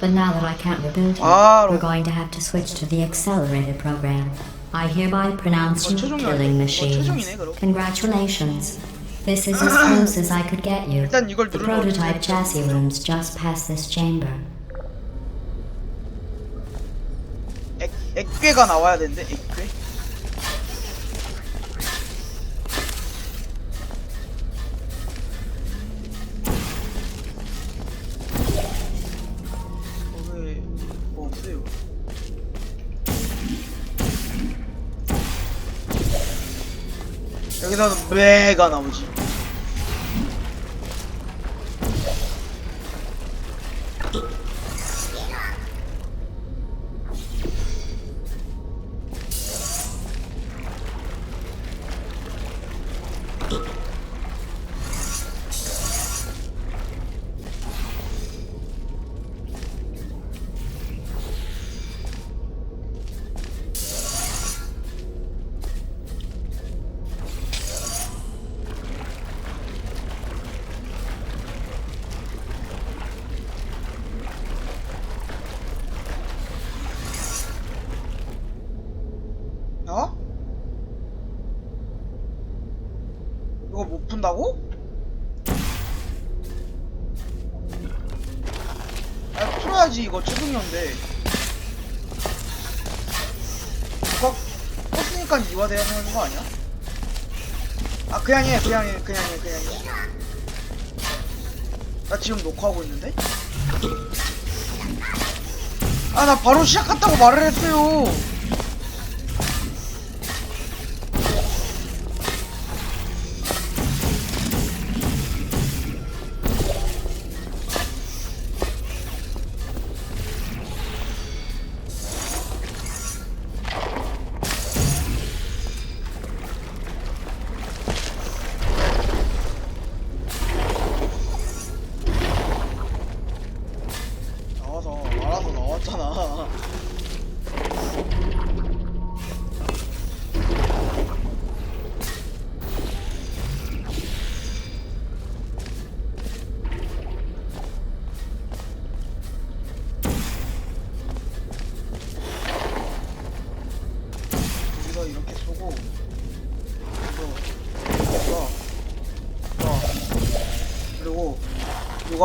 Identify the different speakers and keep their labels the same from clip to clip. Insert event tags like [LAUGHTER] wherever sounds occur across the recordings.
Speaker 1: but now that I can't rebuild you,
Speaker 2: Ah,
Speaker 1: we're going to have to switch to the accelerated program. I hereby pronounce
Speaker 2: 어,
Speaker 1: you
Speaker 2: 최종이네.
Speaker 1: killing
Speaker 2: 어,
Speaker 1: machines.
Speaker 2: 최종이네, 그럼.
Speaker 1: Congratulations. This is as [LAUGHS] close as I could get you.
Speaker 2: 일단 이걸
Speaker 1: The
Speaker 2: 누르면
Speaker 1: prototype
Speaker 2: 어떻게
Speaker 1: chassis room's just past this chamber.
Speaker 2: 액, 액괴가 나와야 되는데 액괴? 여기서는 매가 나오지 아 풀어야지 이거 최종이었는데 이거 껐으니까 이화돼야 하는 거 아니야? 아 그냥 해 그냥 해 그냥 해 그냥 해나 지금 녹화하고 있는데? 아 나 바로 시작한다고 말을 했어요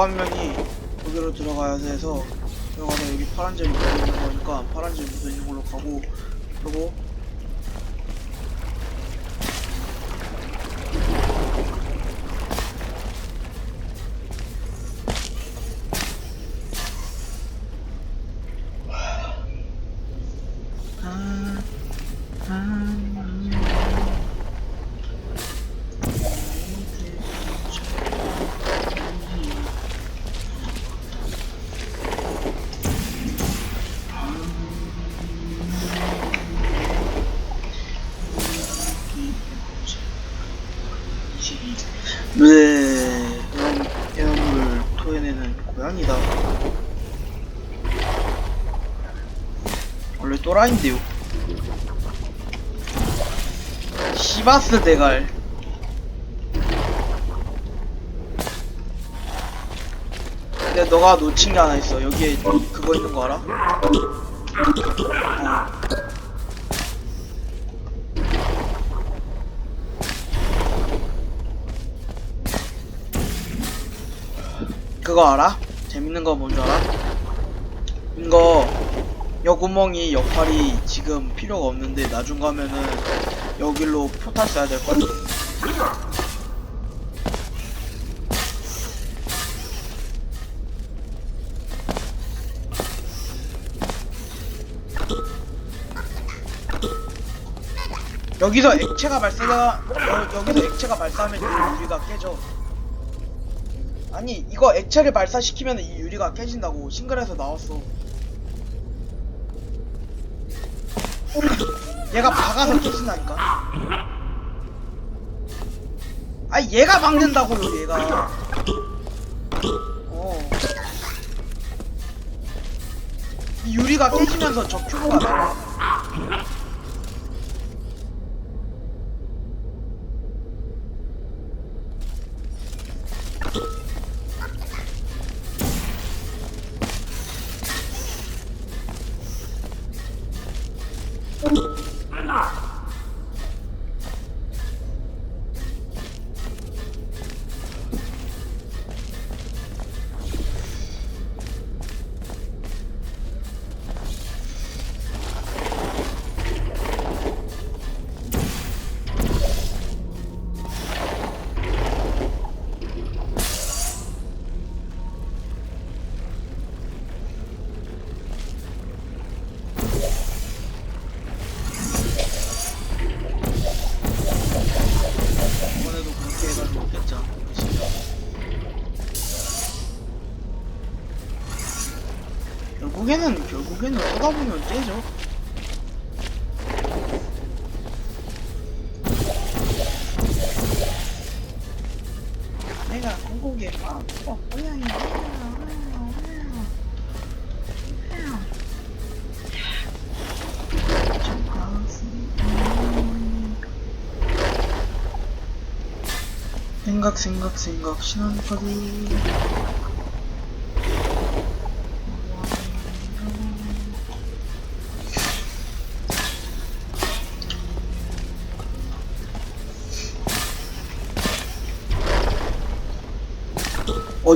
Speaker 2: 요거 한 면이 여기로 들어가야 돼서 들어가서 여기 파란 점이 묻어 있는 거니까 파란 점이 묻어 있는 걸로 가고 그리고 라이인데요. 시바스 대갈. 근데 너가 놓친 게 하나 있어. 여기에 그거 있는 거 알아? 어. 그거 알아? 재밌는 거 뭔 줄 알아? 이거 여구멍이 역할이 지금 필요가 없는데 나중 가면은 여길로 포탈 써야 될걸? 여기서 액체가 발사가 여, 여기서 액체가 발사하면 이 유리가 깨져. 아니 이거 액체를 발사시키면 이 유리가 깨진다고 싱글에서 나왔어. 얘가 박아서 깨진다니까. 아니 얘가 박는다고요 얘가. 어. 이 유리가 깨지면서 저 큐브가 나와. 어, 고양이 생각 생각 생각. 신한카드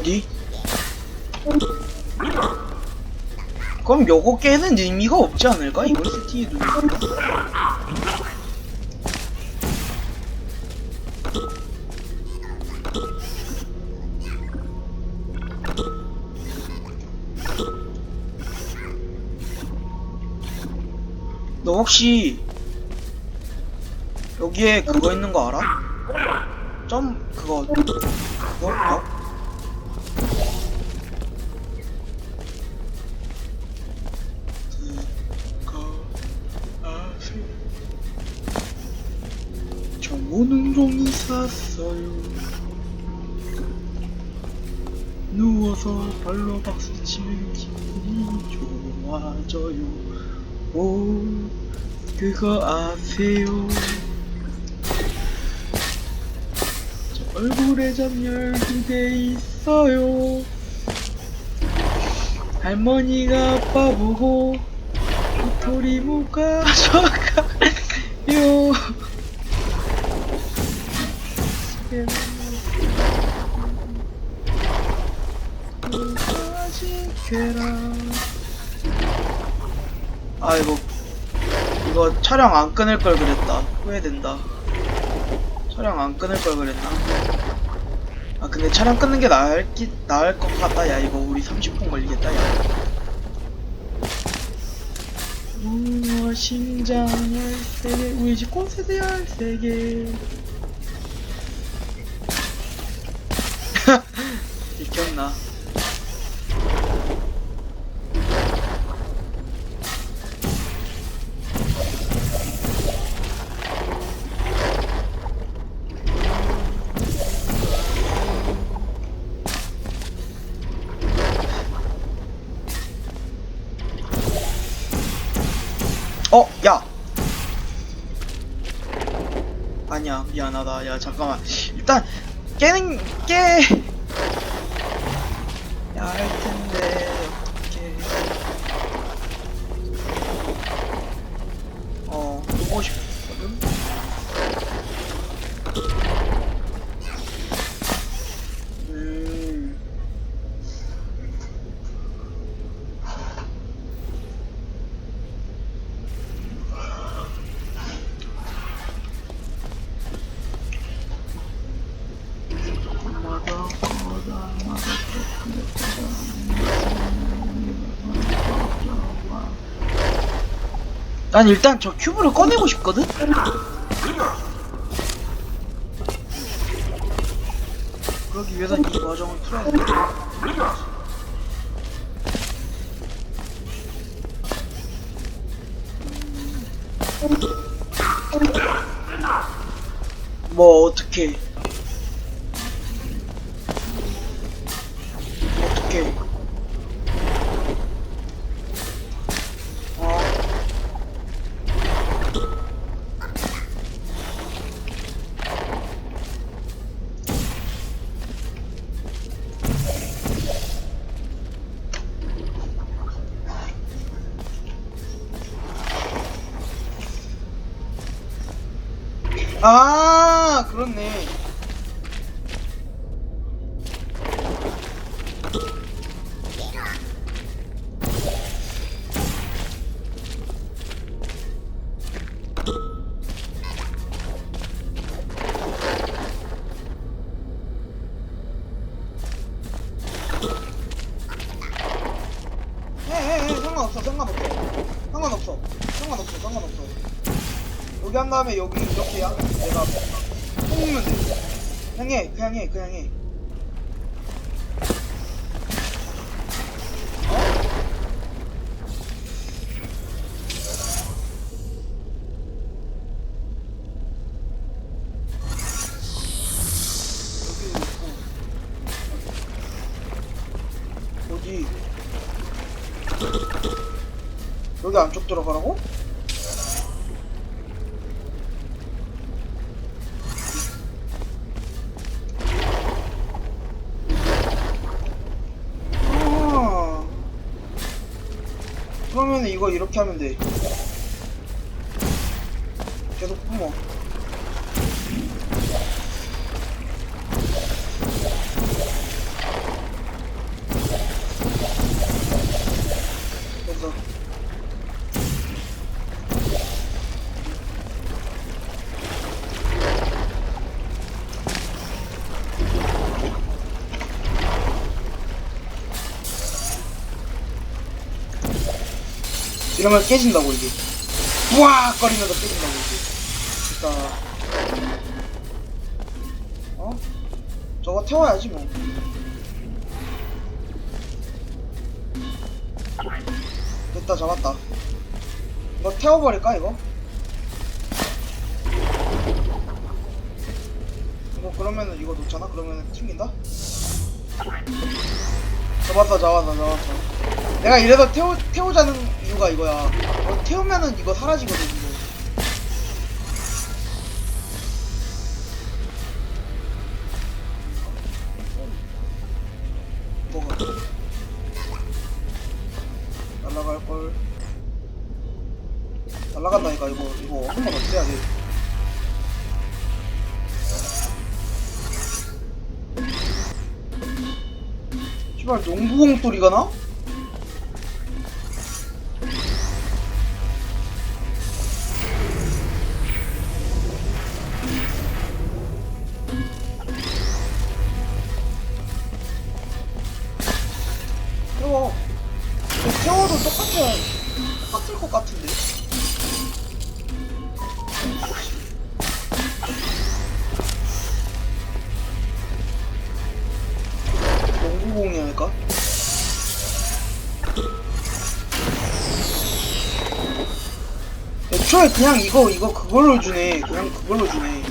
Speaker 2: 어디? 그럼 요거 깨는 의미가 없지 않을까? 이걸 세팅해 두는 너 혹시 여기에 그거 있는 거 알아? 점 그거 그거 어? 정오는 종이 샀어요. 누워서 발로 박수 치면 기분이 좋아져요. 오 그거 아세요? 저 얼굴에 점열 두 개 있어요. 할머니가 아빠 보고 도토리 못 가져가요 아 이거 이거 촬영 안 끊을 걸 그랬다. 후회된다. 촬영 안 끊을 걸 그랬나? 아 근데 촬영 끊는 게 나을 기, 나을 것 같다 야. 이거 우리 30분 걸리겠다 야. 우와 심장 13개 우리 집 콘세트 13개 들 잠깐만. 일단 깨는 깨. 야, 할 텐데 난 일단 저 큐브를 꺼내고 싶거든? 그러기 위해선 이 과정을 풀어야 돼. 뭐 어떻게 다음에 여기 이렇게 야 내가 뽑으면 돼. 그냥 해 그냥 해 그냥 해. 어? 여기 안쪽 들어가라고? 이거 이렇게 하면 돼. 이러면 깨진다고 이게 부악 거리면서 깨진다고 이게 됐다 어? 저거 태워야지 뭐 됐다 잡았다 이거 태워버릴까 이거? 이거 그러면은 이거 놓잖아? 그러면은 튕긴다? 잡았다 잡았다 잡았다 내가 이래서 태우, 태우자는 이유가 이거야. 어, 태우면은 이거 사라지거든 이거. 뭐가? 날라갈걸. 날라간다니까 이거. 이거 한번 어떻게 해야 돼? 씨발 농구공 소리가 나? 애초에 그냥 이거 이거 그걸로 주네. 그냥 그걸로 주네.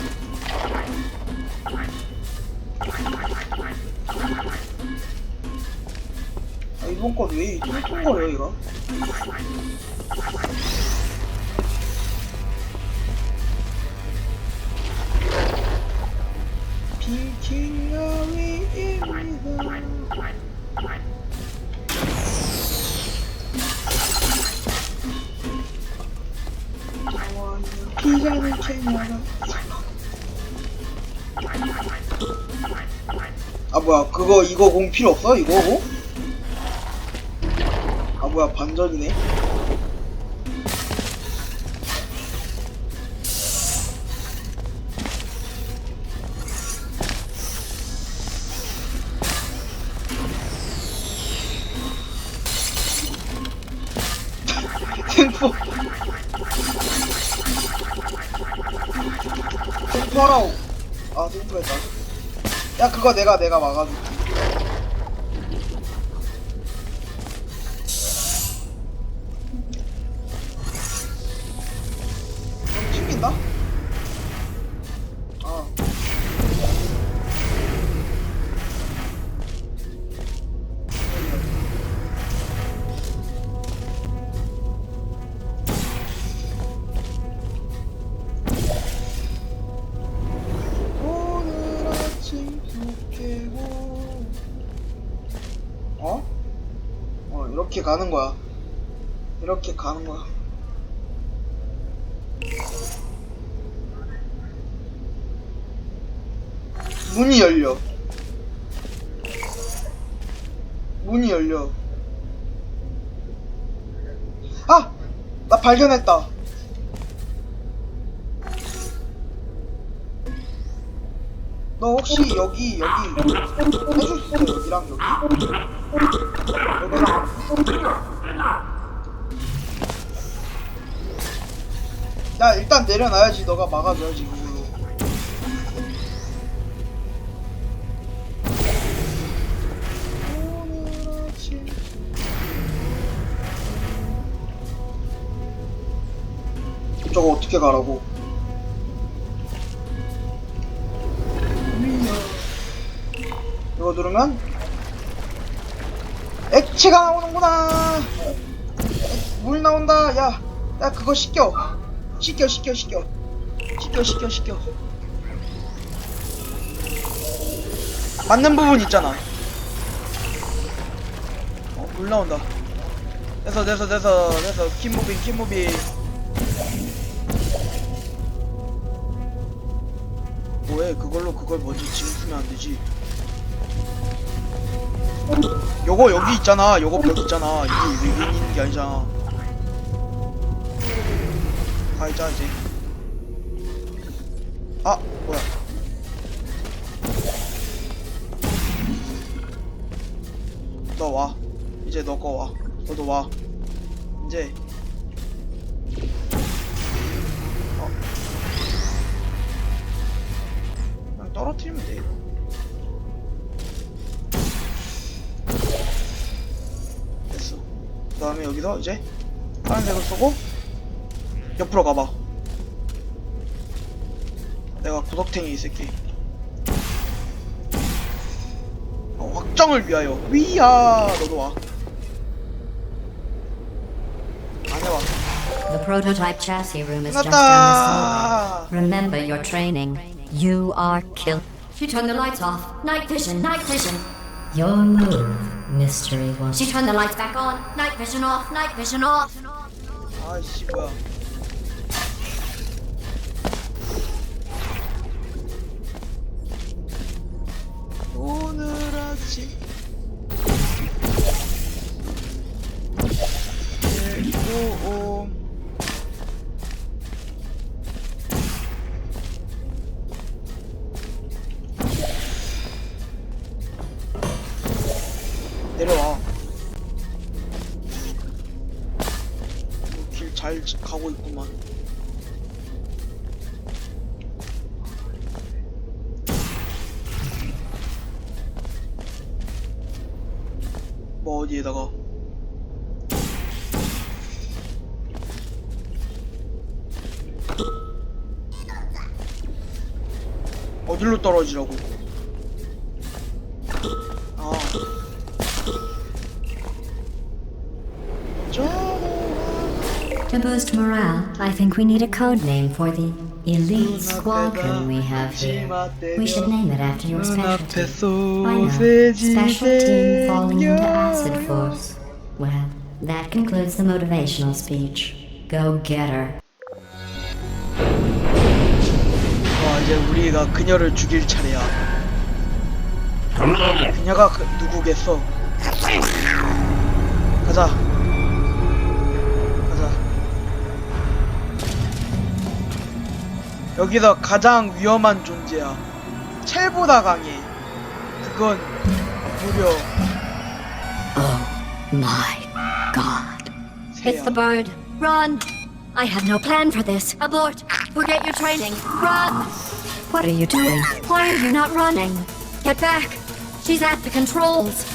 Speaker 2: 아 이번 건왜 뚱뚱거려 이거 피자는 챙겨라 아 뭐야 그거 이거 공 필요 없어? 이거 공? 아 뭐야 반전이네 그거 내가 내가 막아줄게 좀 튕긴다? 가는 거야. 이렇게 가는 거야. 문이 열려. 문이 열려. 아! 나 발견했다. 너 혹시 여기 여기 해줄 수 있어 여기랑 여기 야 일단 내려놔야지. 너가 막아줘야지 아침 저거 어떻게 가라고? 이거 누르면 액체가 나오는구나. 올라온다. 야, 야 그거 시켜 시켜 시켜 시켜 시켜 시켜 시켜 맞는 부분 있잖아. 어, 물 나온다. 됐어 됐어 됐어 됐어. 킴무빙 킴무빙. 뭐해? 그걸로 그걸 먼저 지금 쓰면 안 되지 요거 여기 있잖아. 요거 벽 있잖아. 이게 왜 여기 있는 게 아니잖아. 가자 이제. 아 뭐야. 너 와. 이제 너 거 와. 너도 와. 이제. 어. 그냥 떨어뜨리면 돼 그 다음에 여기서 이제 파란색을 쓰고 옆으로 가봐 내가 구석탱이 이 새끼 어, 확정을 위하여 위야 너도 와 안에 와
Speaker 1: The prototype chassis room is just down the hallway. Remember your training. You are killed. She turned the lights off. Night vision, night vision. Your move, mystery one. She turned the lights back on. Night vision off, night vision off.
Speaker 2: 아이씨 뭐야 오늘 아침 일오오 뭐 어디에다가 어디로 떨어지라고? 아. 저
Speaker 1: To boost morale, I think we need a code name for the elite squadron we have here. We should name it after your specialty. I know. Special team falling into acid force. Well, that concludes the motivational speech. Go get her.
Speaker 2: 와 이제 우리가 그녀를 죽일 차례야. 그녀가 그, 누구겠어? 가자. 여기서 가장 위험한 존재야. 첼보다 강해. 그건 무려
Speaker 1: Oh my god.
Speaker 2: 새야.
Speaker 1: It's the bird. Run! I have no plan for this. Abort! Forget your training. Run! What are you doing? Why are you not running? Get back! She's at the controls.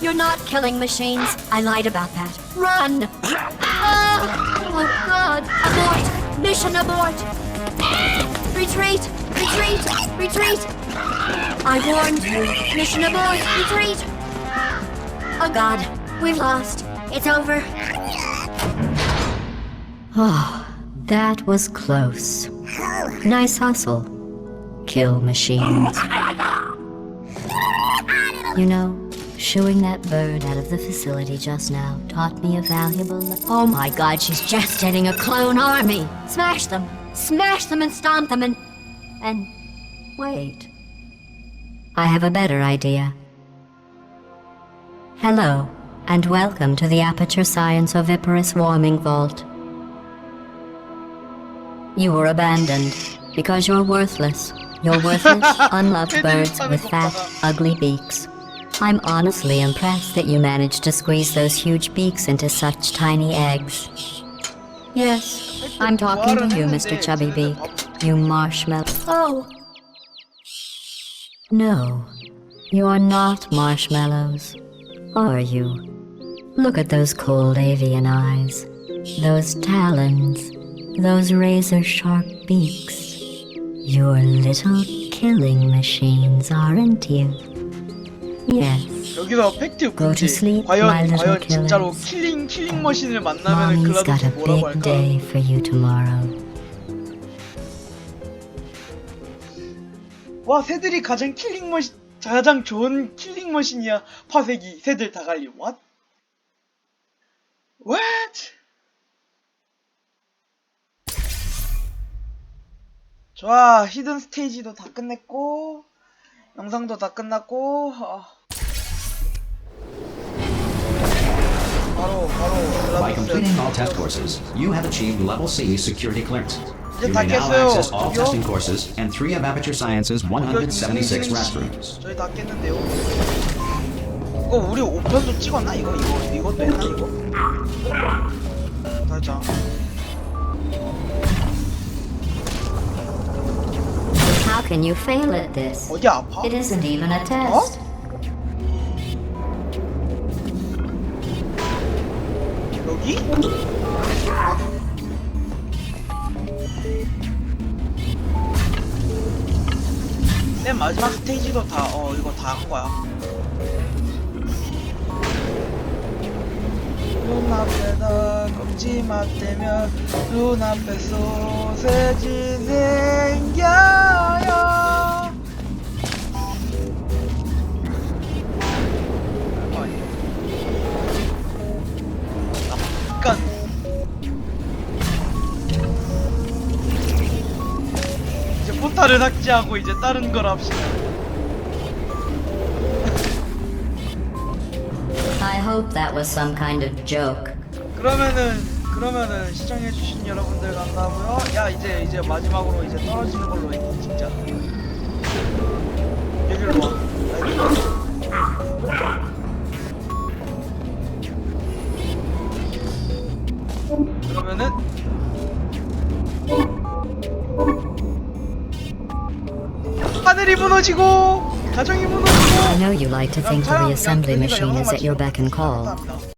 Speaker 1: You're not killing machines. I lied about that. Run! Ah! Oh god! Abort! Mission abort! Retreat! Retreat! Retreat! I warned you. Mission abort! Retreat! Oh god, we've lost. It's over. Oh, that was close. Nice hustle. Kill machines. You know, shooing that bird out of the facility just now taught me a valuable. le- oh my god, she's just getting a clone army! Smash them! Smash them and stomp them and. and. wait. I have a better idea. Hello, and welcome to the Aperture Science Oviparous Warming Vault. You were abandoned because you're worthless. You're worthless, [LAUGHS] unloved birds with fat, ugly beaks. I'm honestly impressed that you managed to squeeze those huge beaks into such tiny eggs. Yes, I'm talking to you, Mr. Chubby Beak. You marshmallow. Oh! No, you're not marshmallows. Are you? Look at those cold avian eyes, those talons, those razor sharp beaks. You're little killing machines, aren't you?
Speaker 3: Yes.
Speaker 2: 여기서 팩트
Speaker 3: Go to
Speaker 2: 문제.
Speaker 3: sleep,
Speaker 2: 과연
Speaker 3: my little
Speaker 2: 과연 진짜로
Speaker 3: killers.
Speaker 2: 킬링 킬링 머신을 만나면
Speaker 3: Mommy's got
Speaker 2: 글라도스 뭐라고
Speaker 3: big
Speaker 2: 할까?
Speaker 3: day for you tomorrow.
Speaker 2: 와 새들이 가장 킬링 머신 가장 좋은 킬링 머신이야. 파쇄기 새들 다 갈림. What? What? 좋아 히든 스테이지도 다 끝냈고 영상도 다 끝났고 아. 바로 바로
Speaker 4: By completing all test courses, you have achieved Level C security clearance. You
Speaker 2: 다
Speaker 4: may now access all testing courses and three of Aperture Science's 176 restrooms.
Speaker 2: 저희 다 깼는데요. 이거 우리 5편도 찍었나? 이거 이거 이것도 했나 이거? 다했
Speaker 1: How can you fail at this?
Speaker 2: 어디 아파?
Speaker 1: It isn't even a test.
Speaker 2: 여기? 맨 마지막 스테이지도 다 어 이거 다 한 거야. 눈앞에다 꺾지마 떼면 눈앞에 소세지 생겨요. 이제 포탈을 삭제하고 이제 다른 걸 합시다.
Speaker 1: I hope that was some kind of joke.
Speaker 2: 그러면은 그러면은 시청해주신 여러분들 감사하고요. 야 이제 이제 마지막으로 이제 떨어지는 걸로 해, 진짜. 여기로 와. 나 여기로 와. 그러면은 하늘이 무너지고 가정이 무너지고
Speaker 1: I know you like to think the reassembly machine is at your beck and call.
Speaker 2: 감사합니다.